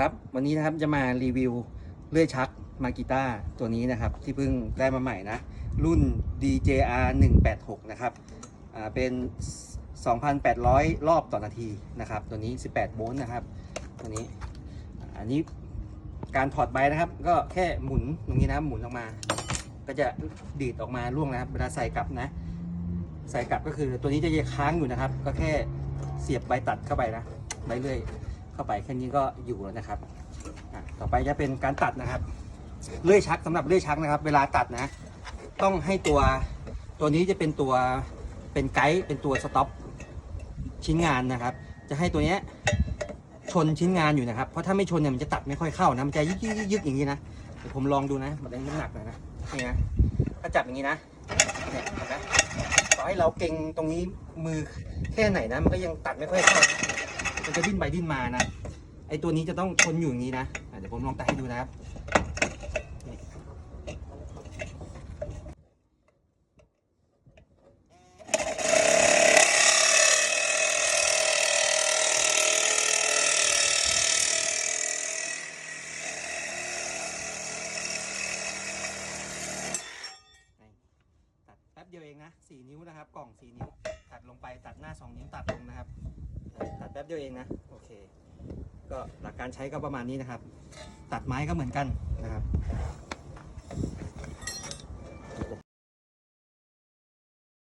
ครับวันนี้นะครับจะมารีวิวเลื่อยชักมากิต้าตัวนี้นะครับที่เพิ่งได้มาใหม่นะ รุ่น DJR 186นะครับอ่าเป็น 2,800 รอบต่อนาทีนะครับ ตัวนี้ 18 โวลต์นะครับ ตัวนี้อ่าอันนี้การถอดใบนะครับ ก็แค่หมุนตรงนี้นะครับหมุนออกมา ก็จะดีดออกมาล่วงนะครับเวลาใส่กลับนะ ใส่กลับก็คือตัวนี้จะยังค้างอยู่นะครับ ก็แค่เสียบใบตัดเข้าไปนะใบเลื่อย เข้าไปแค่นี้ก็อยู่แล้วนะครับต่อไปจะเป็นการตัดนะครับ เลื่อยชักสำหรับเลื่อยชักนะครับ เวลาตัดนะ ต้องให้ตัวตัวนี้จะเป็นตัวเป็นไกด์เป็นตัวสต็อปชิ้นงานนะครับ จะให้ตัวเนี้ยชนชิ้นงานอยู่นะครับ เพราะถ้าไม่ชนเนี่ยมันจะตัดไม่ค่อยเข้านะ มันจะยึกยึกยึกอย่างนี้นะ เดี๋ยวผมลองดูนะมันได้น้ำหนักหน่อยนะ นี่นะ ถ้าจับอย่างนี้นะ เนี่ยเห็นไหมต่อให้เราเก่งตรงนี้มือแค่ไหนนะ มันก็ยังตัดไม่ค่อยเข้า มันจะดิ้นไปดิ้นมานะไอตัวนี้จะต้องทนอยู่อย่างนี้นะเดี๋ยวผมลองตัดให้ดูนะครับตัดแป๊บเดียวเองนะสี่นิ้วนะครับ กล่องสี่นิ้ว ตัดลงไปตัดหน้าสองนิ้วตัดลงนะครับ เดียวเองนะโอเค ก็หลักการใช้ก็ประมาณนี้นะครับ ตัดไม้ก็เหมือนกันนะครับ